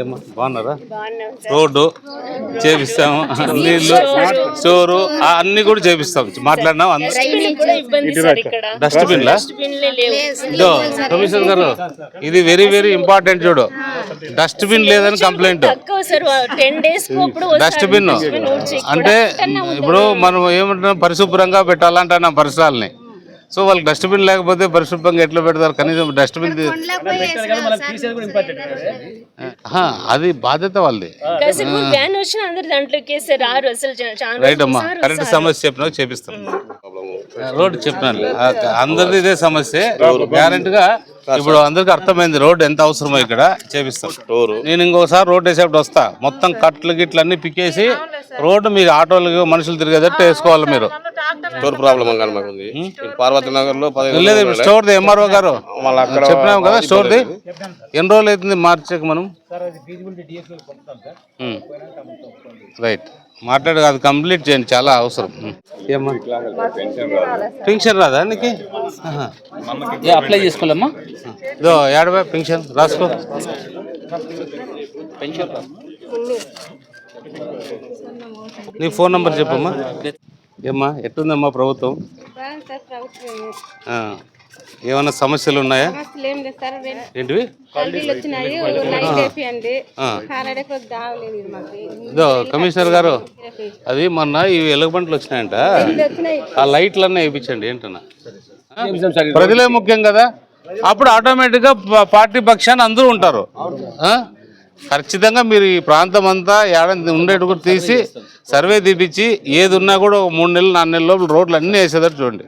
ఏమ్మా బాగున్నారా? రోడ్డు చేపిస్తాము నీళ్ళు స్టోరు ఆ అన్ని కూడా చేపిస్తాం. మాట్లాడినాం అందరూ డస్ట్బిన్ కూడా ఇబ్బంది సార్ ఇక్కడ. డస్ట్బిన్లా డస్ట్బిన్లే లేవు. ఇదో కమిషనర్ గారు ఇది వెరీ వెరీ ఇంపార్టెంట్ చూడు. డస్ట్బిన్ లేదని కంప్లైంట్ డస్ట్బిన్ అంటే ఇప్పుడు మనం ఏమంటున్నాం? పరిశుభ్రంగా పెట్టాలంటున్నాం పరిసరాలని. సో వాళ్ళకి డస్ట్బిన్ లేకపోతే పరిశుభ్రంగా ఎట్లా పెడతారు? కనీసం డస్ట్బిన్ అది? బాధ్యత వాళ్ళది. కాసేపు వ్యాన్ వచ్చిన అందరు దాంట్లోకి వేసారు రారు అసలు చా- చాలా రైట్ అమ్మా కరెక్ట్ సమస్య చెప్పినా చేపిస్తాం. రోడ్డు చెప్పినాను ఆ, అందరిది ఇదే సమస్య. గ్యారెంటీ గా ఇప్పుడు అందరికి అర్థమైంది రోడ్డు ఎంత అవసరమో ఇక్కడ. చేపిస్తాం. నేను ఇంకోసారి రోడ్డు వేసేప్పుడు వస్తా. మొత్తం కట్లు గిట్లు అన్ని పిక్కేసి రోడ్డు మీరు ఆటోలు మనుషులు తిరిగేటట్టు వేసుకోవాలి మీరు. స్టోర్ ప్రాబ్లం కానీ మాకు ఉంది పార్వతి నగర్లో పదిహేను లేదు స్టోర్ది ఎంఆర్ఓ గారు? చెప్పినాం కదా స్టోర్ది? ఎన్ని రోజులు అవుతుంది మార్చక మనం. రైట్ మాట్లాడు అది కంప్లీట్ చేయండి చాలా అవసరం. పెన్షన్ రాదా నీకు? అప్లై చేసుకోలేమ్మా ఇదో ఏడవై పెన్షన్ రాసుకో. నీ ఫోన్ నంబర్ చెప్పమ్మా. ఏమ్మా ఎట్టుందమ్మా ప్రభుత్వం. ఏమన్నా సమస్యలు ఉన్నాయా? ఏంటివి? ఇది కమిషనర్ గారు అది మొన్న ఈ వెలుగుబంట్లు వచ్చినాయంట. ఆ లైట్లన్నీ వేయించండి ఏంటన్నా? ప్రజలే ముఖ్యం కదా? అప్పుడు ఆటోమేటిక్గా ప- పార్టీ పక్షాన్ని అందరూ ఉంటారు. ఆ? ఖచ్చితంగా మీరు ఈ ప్రాంతం అంతా ఏడాది ఉండేటి కూడా తీసి సర్వే తీపిచ్చి ఏది ఉన్నా కూడా ఒక మూడు నెలలు నాలుగు నెలల లోపల రోడ్లు అన్నీ వేసేటట్టు చూడండి.